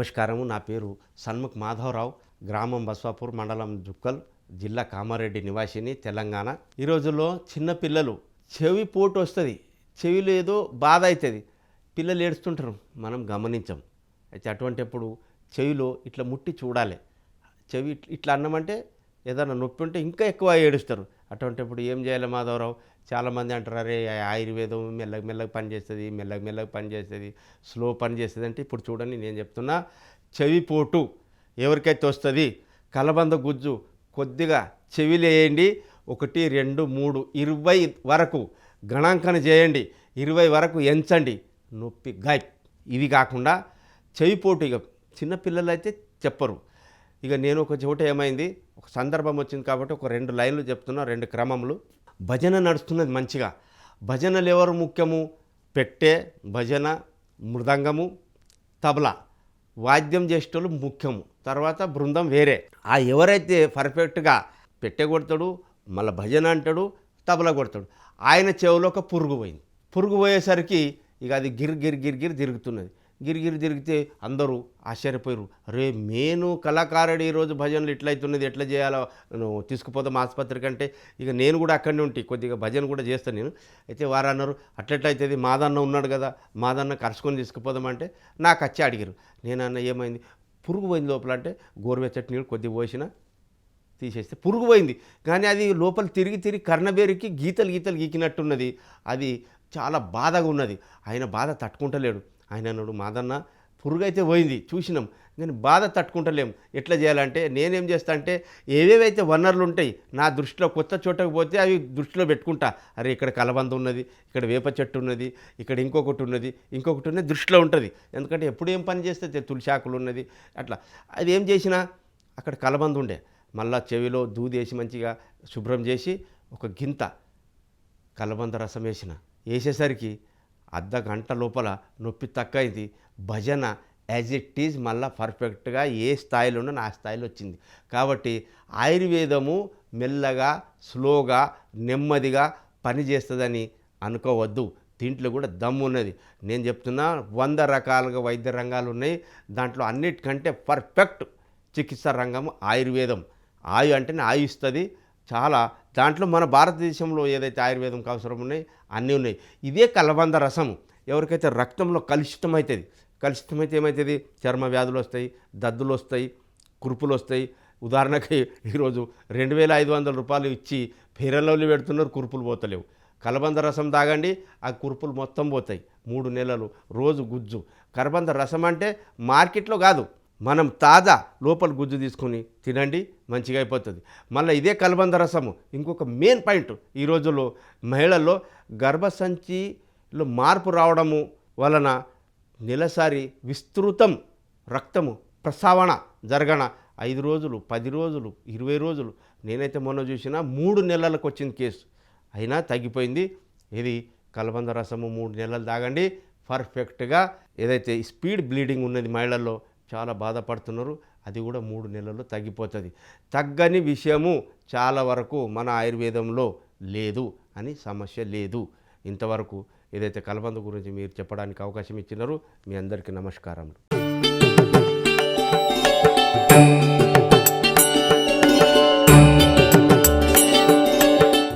నమస్కారము. నా పేరు సన్ముఖ్ మాధవరావు. గ్రామం బస్వాపూర్ మండలం జుక్కల్ జిల్లా కామారెడ్డి నివాసిని తెలంగాణ. ఈ రోజుల్లో చిన్న పిల్లలు చెవి పోటు వస్తుంది. చెవిలో ఏదో బాధ అవుతుంది పిల్లలు ఏడుస్తుంటారు. మనం గమనించం. అయితే అటువంటిప్పుడు చెవిలో ఇట్లా ముట్టి చూడాలి. చెవి ఇట్లా అన్నమంటే ఏదైనా నొప్పి ఉంటే ఇంకా ఎక్కువ ఏడుస్తారు. అటువంటిప్పుడు ఏం చేయాలి మాధవరావు? చాలామంది అంటారు అరే ఆయుర్వేదం మెల్లగ మెల్లగ పనిచేస్తుంది మెల్లగ మెల్లగ పనిచేస్తుంది స్లో పని చేస్తుంది అంటే ఇప్పుడు చూడండి నేను చెప్తున్నా చెవిపోటు ఎవరికైతే వస్తుంది కలబంద గుజ్జు కొద్దిగా చెవిలేయండి ఒకటి రెండు మూడు ఇరవై వరకు గణాంకన చేయండి. ఇరవై వరకు ఎంచండి. నొప్పి గాయ్. ఇది కాకుండా చెవిపోటు ఇక చిన్నపిల్లలు అయితే చెప్పరు. ఇక నేను ఒక చోట ఏమైంది? ఒక సందర్భం వచ్చింది కాబట్టి ఒక రెండు లైన్లు చెప్తున్నా రెండు క్రమములు. భజన నడుస్తున్నది మంచిగా. భజనలు ఎవరు ముఖ్యము? పెట్టే భజన మృదంగము తబలా. వాద్యం చేసేటోళ్ళు ముఖ్యము. తర్వాత బృందం వేరే. ఆ ఎవరైతే పర్ఫెక్ట్గా పెట్టె కొడతాడు మళ్ళీ భజన అంటాడు తబలా కొడతాడు. ఆయన చెవిలో ఒక పురుగు పోయింది. పురుగు పోయేసరికి ఇక అది గిర్ గిర్ గిర్ గిర్ తిరుగుతున్నది. గిరిగిరి తిరిగితే అందరూ ఆశ్చర్యపోయారు రే నేను కళాకారుడు ఈరోజు భజనలు ఎట్లయితున్నది ఎట్లా చేయాలో తీసుకుపోతాం తీసుకుపోదాం కంటే. ఇక నేను కూడా అక్కడనే ఉంటే కొద్దిగా భజన కూడా చేస్తాను నేను. అయితే వారు అన్నారు అట్లెట్లయితుంది? మాదన్న ఉన్నాడు కదా మాదన్న కరుచుకొని తీసుకుపోదామంటే. నాకు వచ్చి అడిగారు నేను అన్న ఏమైంది? పురుగు పోయింది లోపల అంటే గోరువెచ్చటి నీళ్ళు కొద్దిగా పోసిన తీసేస్తే పురుగు పోయింది. కానీ అది లోపల తిరిగి తిరిగి కర్ణబేరికి గీతలు గీతలు గీకినట్టున్నది. అది చాలా బాధగా ఉన్నది. ఆయన బాధ తట్టుకుంటలేడు. ఆయన అన్నాడు మాదన్న పురుగైతే పోయింది చూసినాం కానీ బాధ తట్టుకుంటలేం. ఎట్లా చేయాలంటే నేనేం చేస్తా అంటే ఏవేవైతే వనరులు ఉంటాయి నా దృష్టిలో కొత్త చోటకు పోతే అవి దృష్టిలో పెట్టుకుంటా. అరే ఇక్కడ కలబంద ఉన్నది ఇక్కడ వేప చెట్టు ఉన్నది ఇక్కడ ఇంకొకటి ఉన్నది ఇంకొకటి ఉన్నది దృష్టిలో ఉంటుంది. ఎందుకంటే ఎప్పుడు ఏం పని చేస్తే తులసాకులు ఉన్నది అట్లా. అది ఏం చేసినా అక్కడ కలబంద ఉండే. మళ్ళా చెవిలో దూదేసి మంచిగా శుభ్రం చేసి ఒక గింత కలబంద రసం వేసిన. వేసేసరికి అర్ధ గంట లోపల నొప్పి తక్కువైంది. భజన యాజ్ ఇట్ ఈజ్ మళ్ళీ పర్ఫెక్ట్గా ఏ స్థాయిలో ఉన్నా ఆ స్థాయిలో వచ్చింది. కాబట్టి ఆయుర్వేదము మెల్లగా స్లోగా నెమ్మదిగా పనిచేస్తుందని అనుకోవద్దు. దీంట్లో కూడా దమ్ము ఉన్నది. నేను చెప్తున్నా వంద రకాలుగా వైద్య రంగాలు ఉన్నాయి. దాంట్లో అన్నిటికంటే పర్ఫెక్ట్ చికిత్సా రంగం ఆయుర్వేదం. ఆయు అంటేనే ఆయు ఇస్తుంది చాలా దాంట్లో మన భారతదేశంలో ఏదైతే ఆయుర్వేదం అవసరం ఉన్నాయి అన్నీ ఉన్నాయి. ఇదే కలబంద రసం ఎవరికైతే రక్తంలో కలుషితం అవుతుంది కలుషితమైతే ఏమవుతుంది చర్మ వ్యాధులు వస్తాయి దద్దులు వస్తాయి కురుపులు వస్తాయి. ఉదాహరణకి ఈరోజు రెండు వేల ఐదు వందల రూపాయలు ఇచ్చి ఫెరలౌలి పెడుతున్నారు కురుపులు పోతలేవు. కలబంద రసం తాగండి ఆ కురుపులు మొత్తం పోతాయి. మూడు నెలలు రోజు గుజ్జు. కలబంద రసం అంటే మార్కెట్లో కాదు మనం తాజా లోపల గుజ్జు తీసుకొని తినండి మంచిగా అయిపోతుంది. మళ్ళీ ఇదే కలబంద రసము. ఇంకొక మెయిన్ పాయింట్ ఈ రోజుల్లో మహిళల్లో గర్భసంచిలో మార్పు రావడము వలన నెలసారి విస్తృతం రక్తము ప్రసావణ జరగన ఐదు రోజులు పది రోజులు ఇరవై రోజులు. నేనైతే మొన్న చూసినా మూడు నెలలకు వచ్చింది కేసు. అయినా తగ్గిపోయింది. ఇది కలబంద రసము మూడు నెలలు తాగండి. పర్ఫెక్ట్గా ఏదైతే స్పీడ్ బ్లీడింగ్ ఉన్నది మహిళల్లో చాలా బాధపడుతున్నారు. అది కూడా మూడు నెలల్లో తగ్గిపోతుంది. తగ్గని విషయము చాలా వరకు మన ఆయుర్వేదంలో లేదు అని సమస్య లేదు. ఇంతవరకు ఏదైతే కలబంద గురించి మీరు చెప్పడానికి అవకాశం ఇచ్చినారో మీ అందరికీ నమస్కారములు.